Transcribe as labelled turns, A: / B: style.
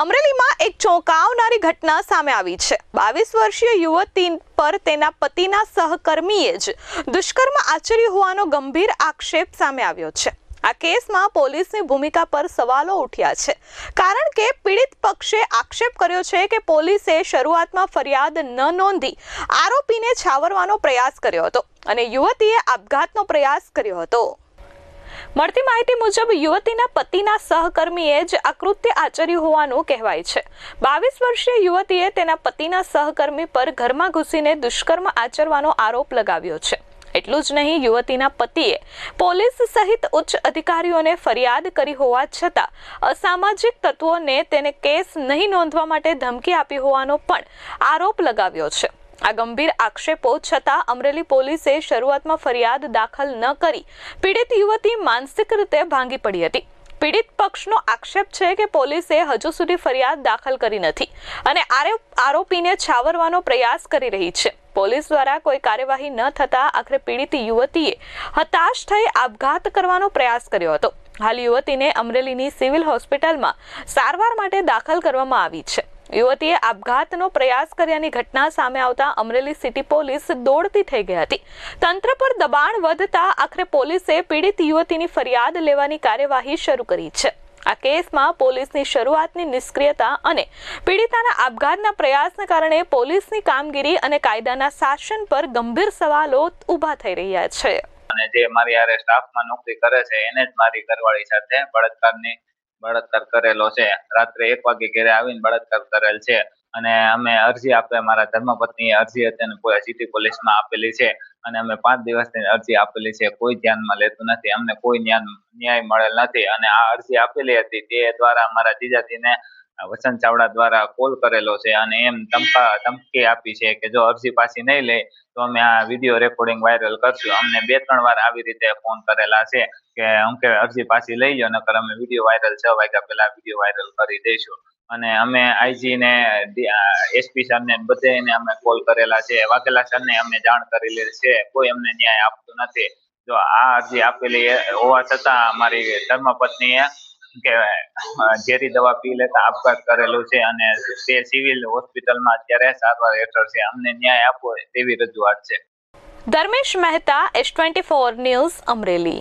A: અમરેલીમાં એક ચોંકાવનારી ઘટના સામે આવી છે. બાવીસ વર્ષીય યુવતી પર તેના પતિના સહકર્મીએ જ દુષ્કર્મ આચર્યું હોવાનો ગંભીર આક્ષેપ સામે આવ્યો છે. આ કેસમાં પોલીસની ભૂમિકા પર સવાલો ઉઠ્યા છે. કારણ કે પીડિત પક્ષે આક્ષેપ કર્યો છે કે પોલીસે શરૂઆતમાં ફરિયાદ ન નોંધી આરોપીને છાવરવાનો પ્રયાસ કર્યો હતો અને યુવતીએ આપઘાતનો પ્રયાસ કર્યો હતો. મળતી માહિતી મુજબ યુવતીના પતિના સહકર્મીએ જ આ કૃત્ય આચર્યું હોવાનું કહેવાય છે. બાવીસ વર્ષીય યુવતીએ તેના પતિના સહકર્મી પર ઘરમાં ઘૂસીને દુષ્કર્મ આચરવાનો આરોપ લગાવ્યો છે. એટલું જ નહીં, યુવતીના પતિએ પોલીસ સહિત ઉચ્ચ અધિકારીઓને ફરિયાદ કરી હોવા છતાં અસામાજિક તત્વોને તેને કેસ નહીં નોંધવા માટે ધમકી આપી હોવાનો પણ આરોપ લગાવ્યો છે. આ ગંભીર આક્ષેપો છતાં અમરેલી પોલીસે શરૂઆતમાં ફરિયાદ દાખલ ન કરી. પીડિત યુવતી માનસિક રીતે ભાંગી પડી હતી. પીડિત પક્ષનો આક્ષેપ છે કે પોલીસે હજુ સુધી ફરિયાદ દાખલ કરી નથી અને આરોપીને છાવરવાનો પ્રયાસ કરી રહી છે. પોલીસ દ્વારા કોઈ કાર્યવાહી ન થતાં આખરે પીડિત યુવતીએ હતાશ થઈ આપઘાત કરવાનો પ્રયાસ કર્યો હતો. હાલ યુવતીને અમરેલીની સિવિલ હોસ્પિટલમાં સારવાર માટે દાખલ કરવામાં આવી છે. યુવતીએ આપઘાતનો પ્રયાસ કર્યાની ઘટના સામે આવતા અમરેલી સિટી પોલીસ દોડતી થઈ ગઈ હતી. તંત્ર પર દબાણ વધતા આખરે પોલીસે પીડિત યુવતીની ફરિયાદ લેવાની કાર્યવાહી શરૂ કરી છે. આ કેસમાં પોલીસની શરૂઆતની નિષ્ક્રિયતા અને પીડિતાના આપઘાતના પ્રયાસને કારણે પોલીસની કામગીરી અને કાયદાના શાસન પર ગંભીર સવાલો ઊભા થઈ રહ્યા છે.
B: અને જે મારી આરે સ્ટાફમાં નોકરી કરે છે, એને જ મારી ઘરવાળી સાથે બળાત્કારની બળાત્કાર કરેલો છે. રાત્રે એક વાગે ઘરે આવીને બળાત્કાર કરેલ છે અને અમે અરજી આપે, મારા ધર્મપત્ની અરજી કોઈ સિટી પોલીસમાં આપેલી છે અને અમે પાંચ દિવસની અરજી આપેલી છે. કોઈ ધ્યાનમાં લેતું નથી. અમને કોઈ ન્યાય મળેલ નથી અને આ અરજી આપેલી હતી. તે દ્વારા મારા જીજાજીને વસંત ચાવડા દ્વારા કોલ કરેલો છે અને એમ ધમકા આપી છે કે જો અરજી પાછી નહીં લે, તો અમે આ વીડિયો રેકોર્ડિંગ વાયરલ કરશું. અમને બે, ત્રણ વાર આવી રીતે ફોન કરેલા છે કે અમકે અરજી પાછી લઈ લો નકર અમે વીડિયો વાયરલ છ વાગ્યા પહેલા વીડિયો વાયરલ કરી દઈશું. અને અમે આઈજી ને એસપી સર ને બધે અમે કોલ કરેલા છે. વાઘેલા સર ને અમે જાણ કરેલી છે. કોઈ અમને ન્યાય આપતું નથી. જો આ અરજી આપેલી હોવા છતાં અમારી ધર્મપત્નીએ કે ઝેરી દવા પી લેતા આપઘાત કરેલું છે અને તે સિવિલ હોસ્પિટલમાં અત્યારે સારવાર હેઠળ છે. અમને ન્યાય આપવો તેવી રજૂઆત છે.
A: Dharmesh Mehta, S twenty four news Amreli.